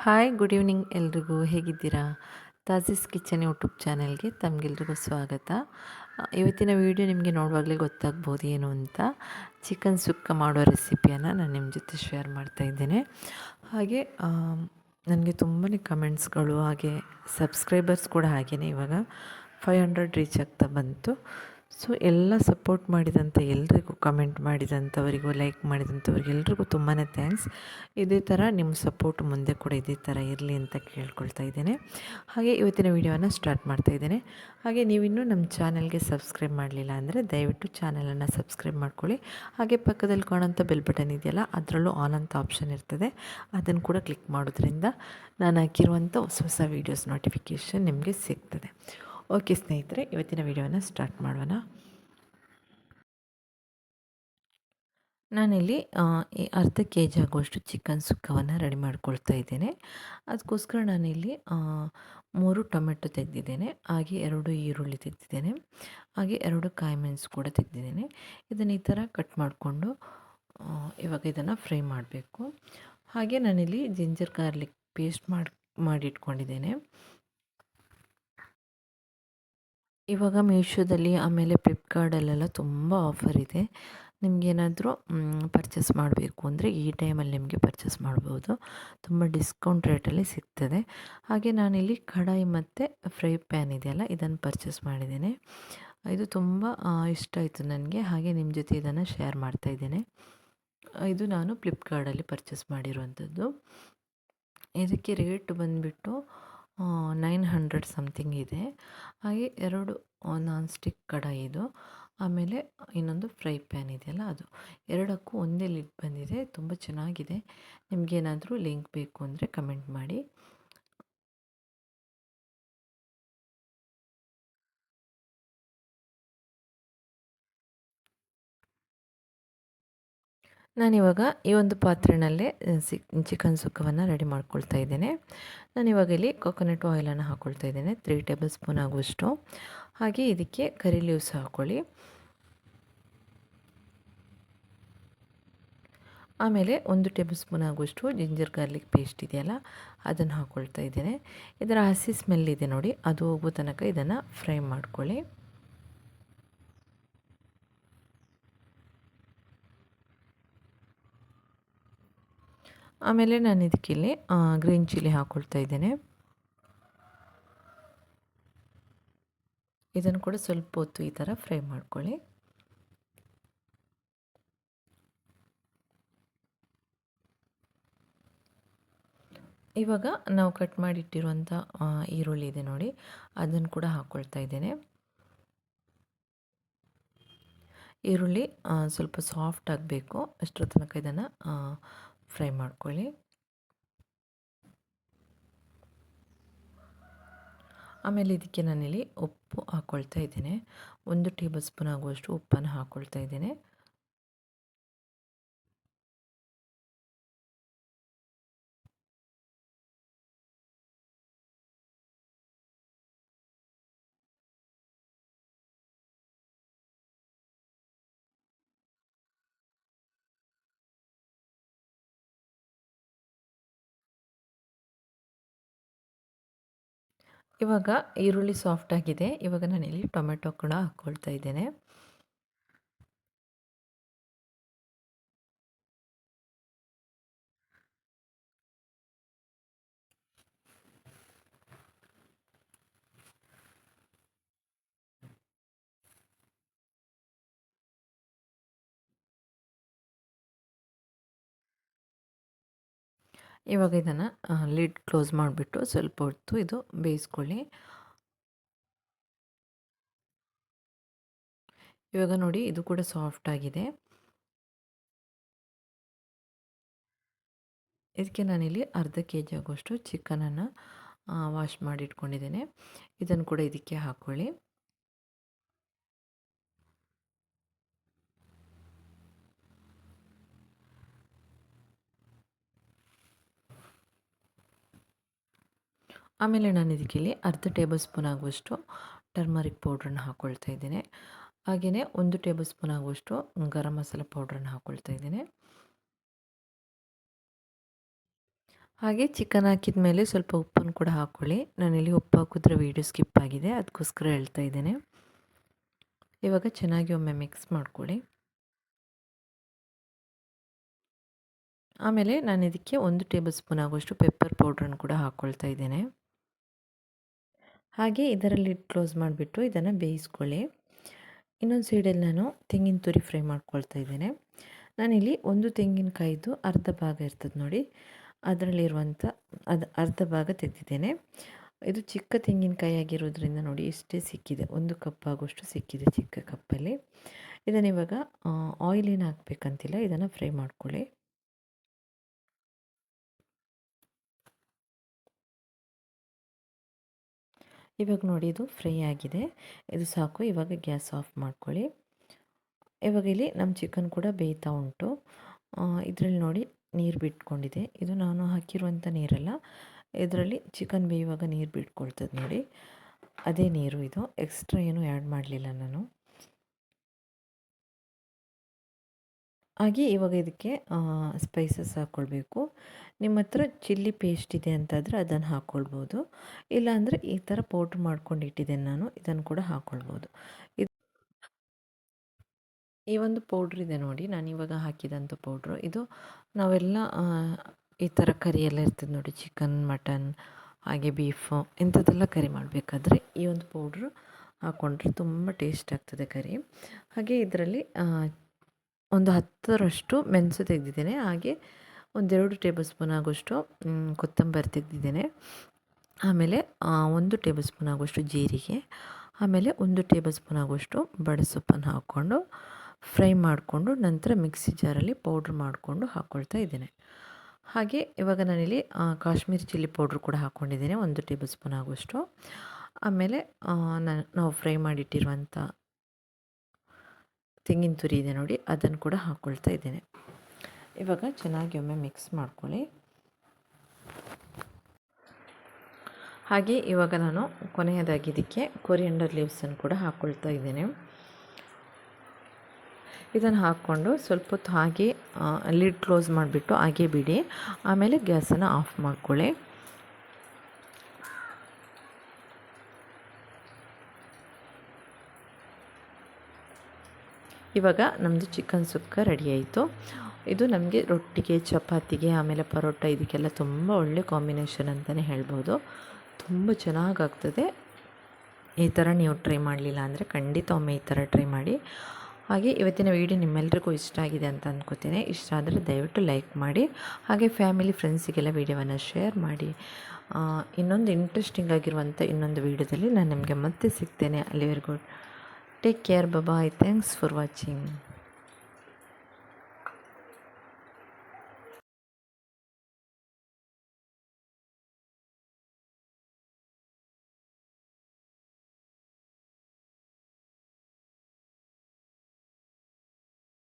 Hi good evening ಎಲ್ರಿಗೂ. ಹೇಗಿದ್ದೀರಾ? ತಾಜಿಸ್ kitchen YouTube ಚಾನೆಲ್ಗೆ ತಮಗೆಲ್ರಿಗೂ ಸ್ವಾಗತ. ಇವತ್ತಿನ ವಿಡಿಯೋ ನಿಮಗೆ ನೋಡುವಾಗಲೇ ಗೊತ್ತಾಗ್ಬೋದು ಏನು ಅಂತ. ಚಿಕನ್ ಸುಕ್ಕ ಮಾಡೋ ರೆಸಿಪಿಯನ್ನು ನಾನು ನಿಮ್ಮ ಜೊತೆ ಶೇರ್ ಮಾಡ್ತಾ ಇದ್ದೇನೆ. ಹಾಗೆ ನನಗೆ ತುಂಬಾ ಕಮೆಂಟ್ಸ್ಗಳು ಹಾಗೆ ಸಬ್ಸ್ಕ್ರೈಬರ್ಸ್ ಕೂಡ ಹಾಗೆಯೇ ಇವಾಗ. ಫೈವ್ ಹಂಡ್ರೆಡ್ ರೀಚ್ ಆಗ್ತಾ ಬಂತು. ಸೊ ಎಲ್ಲ ಸಪೋರ್ಟ್ ಮಾಡಿದಂಥ ಎಲ್ರಿಗೂ ಕಮೆಂಟ್ ಮಾಡಿದಂಥವರಿಗೂ, ಲೈಕ್ ಮಾಡಿದಂಥವ್ರಿಗೆ ಎಲ್ರಿಗೂ ತುಂಬಾ ಥ್ಯಾಂಕ್ಸ್. ಇದೇ ಥರ ನಿಮ್ಮ ಸಪೋರ್ಟ್ ಮುಂದೆ ಕೂಡ ಇದೇ ಥರ ಇರಲಿ ಅಂತ ಕೇಳ್ಕೊಳ್ತಾ ಇದ್ದೇನೆ. ಹಾಗೆ ಇವತ್ತಿನ ವಿಡಿಯೋನ ಸ್ಟಾರ್ಟ್ ಮಾಡ್ತಾ ಇದ್ದೇನೆ. ಹಾಗೆ ನೀವಿನ್ನೂ ನಮ್ಮ ಚಾನಲ್ಗೆ ಸಬ್ಸ್ಕ್ರೈಬ್ ಮಾಡಲಿಲ್ಲ ಅಂದರೆ ದಯವಿಟ್ಟು ಚಾನಲನ್ನು ಸಬ್ಸ್ಕ್ರೈಬ್ ಮಾಡ್ಕೊಳ್ಳಿ. ಹಾಗೆ ಪಕ್ಕದಲ್ಲಿ ಕಾಣೋಂಥ ಬೆಲ್ ಬಟನ್ ಇದೆಯಲ್ಲ, ಅದರಲ್ಲೂ ಆನ್ ಅಂತ ಆಪ್ಷನ್ ಇರ್ತದೆ. ಅದನ್ನು ಕೂಡ ಕ್ಲಿಕ್ ಮಾಡೋದ್ರಿಂದ ನಾನು ಹಾಕಿರುವಂಥ ಹೊಸ ಹೊಸ ವೀಡಿಯೋಸ್ ನೋಟಿಫಿಕೇಷನ್ ನಿಮಗೆ ಸಿಗ್ತದೆ. ಓಕೆ ಸ್ನೇಹಿತರೆ, ಇವತ್ತಿನ ವಿಡಿಯೋನ ಸ್ಟಾರ್ಟ್ ಮಾಡೋಣ. ನಾನಿಲ್ಲಿ ಅರ್ಧ ಕೆ ಜಿ ಆಗುವಷ್ಟು ಚಿಕನ್ ಸುಕ್ಕವನ್ನು ರೆಡಿ ಮಾಡ್ಕೊಳ್ತಾ ಇದ್ದೇನೆ. ಅದಕ್ಕೋಸ್ಕರ ನಾನಿಲ್ಲಿ ಮೂರು ಟೊಮೆಟೊ ತೆಗೆದಿದ್ದೇನೆ, ಹಾಗೆ ಎರಡು ಈರುಳ್ಳಿ ತೆಗೆದಿದ್ದೇನೆ, ಹಾಗೆ ಎರಡು ಕಾಯಿ ಮೆಣಸು ಕೂಡ ತೆಗೆದಿದ್ದೇನೆ. ಇದನ್ನು ಈ ಥರ ಕಟ್ ಮಾಡಿಕೊಂಡು ಇವಾಗ ಇದನ್ನು ಫ್ರೈ ಮಾಡಬೇಕು. ಹಾಗೆ ನಾನಿಲ್ಲಿ ಜಿಂಜರ್ ಗಾರ್ಲಿಕ್ ಪೇಸ್ಟ್ ಮಾಡಿ, ಮಾಡಿಟ್ಕೊಂಡಿದ್ದೇನೆ. ಇವಾಗ ಮೀಶೋದಲ್ಲಿ, ಆಮೇಲೆ ಫ್ಲಿಪ್ಕಾರ್ಟಲ್ಲೆಲ್ಲ ತುಂಬ ಆಫರ್ ಇದೆ. ನಿಮಗೇನಾದರೂ ಪರ್ಚೇಸ್ ಮಾಡಬೇಕು ಅಂದರೆ ಈ ಟೈಮಲ್ಲಿ ನಿಮಗೆ ಪರ್ಚೇಸ್ ಮಾಡ್ಬೋದು. ತುಂಬ ಡಿಸ್ಕೌಂಟ್ ರೇಟಲ್ಲಿ ಸಿಗ್ತದೆ. ಹಾಗೆ ನಾನಿಲ್ಲಿ ಕಡಾಯಿ ಮತ್ತು ಫ್ರೈ ಪ್ಯಾನ್ ಇದೆಯಲ್ಲ, ಇದನ್ನು ಪರ್ಚೇಸ್ ಮಾಡಿದ್ದೇನೆ. ಇದು ತುಂಬ ಇಷ್ಟ ಆಯಿತು ನನಗೆ. ಹಾಗೆ ನಿಮ್ಮ ಜೊತೆ ಇದನ್ನು ಶೇರ್ ಮಾಡ್ತಾ ಇದ್ದೇನೆ. ಇದು ನಾನು ಫ್ಲಿಪ್ಕಾರ್ಟಲ್ಲಿ ಪರ್ಚೇಸ್ ಮಾಡಿರುವಂಥದ್ದು. ಇದಕ್ಕೆ ರೇಟ್ ಬಂದುಬಿಟ್ಟು ನೈನ್ ಹಂಡ್ರೆಡ್ ಸಮಥಿಂಗ್ ಇದೆ. ಹಾಗೆ ಎರಡು ನಾನ್ ಸ್ಟಿಕ್ ಕಡಾಯಿ ಇದು. ಆಮೇಲೆ ಇನ್ನೊಂದು ಫ್ರೈ ಪ್ಯಾನ್ ಇದೆಯಲ್ಲ ಅದು. ಎರಡಕ್ಕೂ ಒಂದೇ ಲಿಡ್ ಬಂದಿದೆ. ತುಂಬ ಚೆನ್ನಾಗಿದೆ. ನಿಮಗೇನಾದರೂ ಲಿಂಕ್ ಬೇಕು ಅಂದರೆ ಕಮೆಂಟ್ ಮಾಡಿ. ನಾನಿವಾಗ ಈ ಒಂದು ಪಾತ್ರೆಯಲ್ಲೇ ಸಿ, ಚಿಕನ್ ಸುಕ್ಕವನ್ನು ರೆಡಿ ಮಾಡ್ಕೊಳ್ತಾ ಇದ್ದೇನೆ. ನಾನಿವಾಗ ಇಲ್ಲಿ ಕೊಕೊನಟ್ ಆಯಿಲನ್ನು ಹಾಕ್ಕೊಳ್ತಾ ಇದ್ದೇನೆ ತ್ರೀ ಟೇಬಲ್ ಸ್ಪೂನ್ ಆಗುವಷ್ಟು. ಹಾಗೆ ಇದಕ್ಕೆ ಕರಿ ಲೀವ್ಸ್ ಹಾಕ್ಕೊಳ್ಳಿ ಆಮೇಲೆ ಒಂದು ಟೇಬಲ್ ಸ್ಪೂನ್ ಆಗುವಷ್ಟು ಜಿಂಜರ್ ಗಾರ್ಲಿಕ್ ಪೇಸ್ಟ್ ಇದೆಯಲ್ಲ, ಅದನ್ನು ಹಾಕ್ಕೊಳ್ತಾ ಇದ್ದೇನೆ. ಇದರ ಹಸಿ ಸ್ಮೆಲ್ ಇದೆ ನೋಡಿ, ಅದು ಹೋಗೋ ತನಕ ಇದನ್ನು ಫ್ರೈ ಮಾಡ್ಕೊಳ್ಳಿ. ಆಮೇಲೆ ನಾನು ಇದಕ್ಕಿಲ್ಲಿ ಗ್ರೀನ್ ಚಿಲ್ಲಿ ಹಾಕ್ಕೊಳ್ತಾ ಇದ್ದೇನೆ. ಇದನ್ನು ಕೂಡ ಸ್ವಲ್ಪ ಹೊತ್ತು ಈ ಥರ ಫ್ರೈ ಮಾಡ್ಕೊಳ್ಳಿ. ಇವಾಗ ನಾವು ಕಟ್ ಮಾಡಿಟ್ಟಿರುವಂಥ ಈರುಳ್ಳಿ ಇದೆ ನೋಡಿ, ಅದನ್ನು ಕೂಡ ಹಾಕ್ಕೊಳ್ತಾ ಇದ್ದೇನೆ. ಈರುಳ್ಳಿ ಸ್ವಲ್ಪ ಸಾಫ್ಟ್ ಆಗಬೇಕು, ಅಷ್ಟರ ತನಕ ಇದನ್ನು ಫ್ರೈ ಮಾಡ್ಕೊಳ್ಳಿ. ಆಮೇಲೆ ಇದಕ್ಕೆ ನಾನಿಲ್ಲಿ ಉಪ್ಪು ಹಾಕ್ಕೊಳ್ತಾ ಇದ್ದೇನೆ. ಒಂದು ಟೇಬಲ್ ಸ್ಪೂನ್ ಆಗುವಷ್ಟು ಉಪ್ಪನ್ನು ಹಾಕ್ಕೊಳ್ತಾ ಇದ್ದೇನೆ. ಇವಾಗ ಈರುಳ್ಳಿ ಸಾಫ್ಟ್ ಆಗಿದೆ. ಇವಾಗ ಇಲ್ಲಿ ಟೊಮೆಟೊ ಕೂಡ ಹಾಕ್ಕೊಳ್ತಾ ಇದ್ದೇನೆ. ಇವಾಗ ಇದನ್ನು ಲಿಡ್ ಕ್ಲೋಸ್ ಮಾಡಿಬಿಟ್ಟು ಸ್ವಲ್ಪ ಹೊತ್ತು ಇದು ಬೇಯಿಸ್ಕೊಳ್ಳಿ. ಇವಾಗ ನೋಡಿ ಇದು ಕೂಡ ಸಾಫ್ಟ್ ಆಗಿದೆ. ಇದಕ್ಕೆ ನಾನಿಲ್ಲಿ ಅರ್ಧ ಕೆ ಜಿ ಆಗುವಷ್ಟು ಚಿಕನನ್ನು ವಾಶ್ ಮಾಡಿಟ್ಕೊಂಡಿದ್ದೇನೆ ಇದನ್ನು ಕೂಡ ಇದಕ್ಕೆ ಹಾಕ್ಕೊಳ್ಳಿ ಆಮೇಲೆ ನಾನು ಇದಕ್ಕೆ ಇಲ್ಲಿ ಅರ್ಧ ಟೇಬಲ್ ಸ್ಪೂನ್ ಆಗುವಷ್ಟು ಟರ್ಮರಿಕ್ ಪೌಡ್ರನ್ನ ಹಾಕ್ಕೊಳ್ತಾ ಇದ್ದೇನೆ. ಹಾಗೆಯೇ ಒಂದು ಟೇಬಲ್ ಸ್ಪೂನ್ ಆಗುವಷ್ಟು ಗರಂ ಮಸಾಲ ಪೌಡ್ರನ್ನ ಹಾಕ್ಕೊಳ್ತಾ ಇದ್ದೀನಿ. ಹಾಗೆ ಚಿಕನ್ ಹಾಕಿದ ಮೇಲೆ ಸ್ವಲ್ಪ ಉಪ್ಪನ್ನು ಕೂಡ ಹಾಕ್ಕೊಳ್ಳಿ ನಾನಿಲ್ಲಿ ಉಪ್ಪು ಹಾಕಿದ್ರೆ ವೀಡಿಯೋ ಸ್ಕಿಪ್ ಆಗಿದೆ, ಅದಕ್ಕೋಸ್ಕರ ಹೇಳ್ತಾ ಇದ್ದೇನೆ. ಇವಾಗ ಚೆನ್ನಾಗಿ ಒಮ್ಮೆ ಮಿಕ್ಸ್ ಮಾಡ್ಕೊಳ್ಳಿ. ಆಮೇಲೆ ನಾನು ಇದಕ್ಕೆ ಒಂದು ಟೇಬಲ್ ಸ್ಪೂನ್ ಆಗುವಷ್ಟು ಪೆಪ್ಪರ್ ಪೌಡ್ರನ್ನು ಕೂಡ ಹಾಕ್ಕೊಳ್ತಾ ಇದ್ದೇನೆ. ಹಾಗೆ ಇದರಲ್ಲಿ ಕ್ಲೋಸ್ ಮಾಡಿಬಿಟ್ಟು ಇದನ್ನು ಬೇಯಿಸ್ಕೊಳ್ಳಿ. ಇನ್ನೊಂದು ಸೈಡಲ್ಲಿ ನಾನು ತೆಂಗಿನ ತುರಿ ಫ್ರೈ ಮಾಡ್ಕೊಳ್ತಾ ಇದ್ದೇನೆ. ನಾನಿಲ್ಲಿ ಒಂದು ತೆಂಗಿನಕಾಯಿದು ಅರ್ಧ ಭಾಗ ಇರ್ತದೆ ನೋಡಿ. ಅದರಲ್ಲಿರುವಂಥ ಅದು ಅರ್ಧ ಭಾಗ ತೆಗೆದಿದ್ದೇನೆ. ಇದು ಚಿಕ್ಕ ತೆಂಗಿನಕಾಯಿ ಆಗಿರೋದ್ರಿಂದ ನೋಡಿ ಇಷ್ಟೇ ಸಿಕ್ಕಿದೆ. ಒಂದು ಕಪ್ ಆಗೋಷ್ಟು ಸಿಕ್ಕಿದೆ ಚಿಕ್ಕ ಕಪ್ಪಲ್ಲಿ. ಇದನ್ನು ಆಯಿಲ್ ಏನು ಹಾಕ್ಬೇಕಂತಿಲ್ಲ, ಇದನ್ನು ಫ್ರೈ ಮಾಡ್ಕೊಳ್ಳಿ. ಇವಾಗ ನೋಡಿ ಇದು ಫ್ರೈ ಆಗಿದೆ. ಇದು ಸಾಕು. ಇವಾಗ ಗ್ಯಾಸ್ ಆಫ್ ಮಾಡ್ಕೊಳ್ಳಿ. ಇವಾಗ ಇಲ್ಲಿ ನಮ್ಮ ಚಿಕನ್ ಕೂಡ ಬೇಯ್ತಾ ಉಂಟು. ಇದರಲ್ಲಿ ನೋಡಿ ನೀರು ಬಿಟ್ಕೊಂಡಿದೆ. ಇದು ನಾನು ಹಾಕಿರುವಂಥ ನೀರಲ್ಲ. ಇದರಲ್ಲಿ ಚಿಕನ್ ಬೇಯುವಾಗ ನೀರು ಬಿಟ್ಕೊಳ್ತದೆ ನೋಡಿ. ಅದೇ ನೀರು ಇದು. ಎಕ್ಸ್ಟ್ರಾ ಏನು ಆ್ಯಡ್ ಮಾಡಲಿಲ್ಲ ನಾನು. ಹಾಗೆ ಇವಾಗ ಇದಕ್ಕೆ ಸ್ಪೈಸಸ್ ಹಾಕ್ಕೊಳ್ಬೇಕು ನಿಮ್ಮ ಹತ್ರ ಚಿಲ್ಲಿ ಪೇಸ್ಟ್ ಇದೆ ಅಂತಾದರೆ ಅದನ್ನು ಹಾಕ್ಕೊಳ್ಬೋದು ಇಲ್ಲಾಂದರೆ ಈ ಥರ ಪೌಡ್ರ್ ಮಾಡ್ಕೊಂಡು ಇಟ್ಟಿದ್ದೇನೆ ನಾನು, ಇದನ್ನು ಕೂಡ ಹಾಕ್ಕೊಳ್ಬೋದು ಇದು ಈ ಒಂದು ಪೌಡ್ರ್ ಇದೆ ನೋಡಿ, ನಾನು ಇವಾಗ ಹಾಕಿದಂಥ ಪೌಡ್ರು ಇದು ನಾವೆಲ್ಲ ಈ ಥರ ಕರಿ ಎಲ್ಲ ಇರ್ತದೆ ನೋಡಿ ಚಿಕನ್ ಮಟನ್ ಹಾಗೆ ಬೀಫು ಇಂಥದ್ದೆಲ್ಲ ಕರಿ ಮಾಡಬೇಕಾದ್ರೆ ಈ ಒಂದು ಪೌಡ್ರು ಹಾಕ್ಕೊಂಡ್ರೆ ತುಂಬ ಟೇಸ್ಟ್ ಆಗ್ತದೆ ಕರಿ. ಹಾಗೆ ಇದರಲ್ಲಿ ಒಂದು ಹತ್ತರಷ್ಟು ಮೆಣಸು ತೆಗೆದಿದ್ದೇನೆ, ಹಾಗೆ ಒಂದೆರಡು ಟೇಬಲ್ ಸ್ಪೂನ್ ಆಗೋಷ್ಟು ಕೊತ್ತಂಬರಿ ತೆಗೆದಿದ್ದೇನೆ. ಆಮೇಲೆ ಒಂದು ಟೇಬಲ್ ಸ್ಪೂನ್ ಆಗೋಷ್ಟು ಜೀರಿಗೆ, ಆಮೇಲೆ ಒಂದು ಟೇಬಲ್ ಸ್ಪೂನ್ ಆಗೋಷ್ಟು ಬಡಸೊಪ್ಪನ್ನು ಹಾಕ್ಕೊಂಡು ಫ್ರೈ ಮಾಡಿಕೊಂಡು ನಂತರ ಮಿಕ್ಸಿ ಜಾರಲ್ಲಿ ಪೌಡ್ರ್ ಮಾಡಿಕೊಂಡು ಹಾಕ್ಕೊಳ್ತಾ ಇದ್ದೇನೆ. ಹಾಗೆ ಇವಾಗ ನಾನಿಲ್ಲಿ ಕಾಶ್ಮೀರಿ ಚಿಲ್ಲಿ ಪೌಡ್ರ್ ಕೂಡ ಹಾಕ್ಕೊಂಡಿದ್ದೇನೆ ಒಂದು ಟೇಬಲ್ ಸ್ಪೂನ್ ಆಗುವಷ್ಟು ಆಮೇಲೆ ನಾನು ನಾವು ಫ್ರೈ ಮಾಡಿಟ್ಟಿರುವಂಥ ತೆಂಗಿನ ತುರಿ ಇದೆ ನೋಡಿ, ಅದನ್ನು ಕೂಡ ಹಾಕ್ಕೊಳ್ತಾ ಇದ್ದೇನೆ. ಇವಾಗ ಚೆನ್ನಾಗಿ ಒಮ್ಮೆ ಮಿಕ್ಸ್ ಮಾಡ್ಕೊಳ್ಳಿ. ಹಾಗೆ ಇವಾಗ ನಾನು ಕೊನೆಯದಾಗಿ ಇದಕ್ಕೆ ಕೊರಿಯಂಡರ್ ಲೀವ್ಸನ್ನು ಕೂಡ ಹಾಕ್ಕೊಳ್ತಾ ಇದ್ದೇನೆ. ಇದನ್ನು ಹಾಕ್ಕೊಂಡು ಸ್ವಲ್ಪ ಹೊತ್ತು ಹಾಗೆ ಲಿಡ್ ಕ್ಲೋಸ್ ಮಾಡಿಬಿಟ್ಟು ಹಾಗೆ ಬಿಡಿ. ಆಮೇಲೆ ಗ್ಯಾಸನ್ನು ಆಫ್ ಮಾಡ್ಕೊಳ್ಳಿ. ಇವಾಗ ನಮ್ಮದು ಚಿಕನ್ ಸುಕ್ಕ ರೆಡಿ ಆಯಿತು. ಇದು ನಮಗೆ ರೊಟ್ಟಿಗೆ, ಚಪಾತಿಗೆ, ಆಮೇಲೆ ಪರೋಟ ಇದಕ್ಕೆಲ್ಲ ತುಂಬ ಒಳ್ಳೆ ಕಾಂಬಿನೇಷನ್ ಅಂತಲೇ ಹೇಳ್ಬೋದು. ತುಂಬ ಚೆನ್ನಾಗಾಗ್ತದೆ. ಈ ಥರ ನೀವು ಟ್ರೈ ಮಾಡಲಿಲ್ಲ ಅಂದರೆ ಖಂಡಿತ ಒಮ್ಮೆ ಈ ಥರ ಟ್ರೈ ಮಾಡಿ. ಹಾಗೆ ಇವತ್ತಿನ ವೀಡಿಯೋ ನಿಮ್ಮೆಲ್ಲರಿಗೂ ಇಷ್ಟ ಆಗಿದೆ ಅಂತ ಅಂದ್ಕೋತೇನೆ ಇಷ್ಟ ಆದರೆ ದಯವಿಟ್ಟು ಲೈಕ್ ಮಾಡಿ. ಹಾಗೆ ಫ್ಯಾಮಿಲಿ ಫ್ರೆಂಡ್ಸಿಗೆಲ್ಲ ವೀಡಿಯೋವನ್ನು ಶೇರ್ ಮಾಡಿ. ಇನ್ನೊಂದು ಇಂಟ್ರೆಸ್ಟಿಂಗ್ ಆಗಿರುವಂಥ ಇನ್ನೊಂದು ವೀಡಿಯೋದಲ್ಲಿ ನಾನು ನಿಮಗೆ ಮತ್ತೆ ಸಿಗ್ತೇನೆ. ಅಲ್ಲಿವರೆಗೂ. Take care bye thanks for watching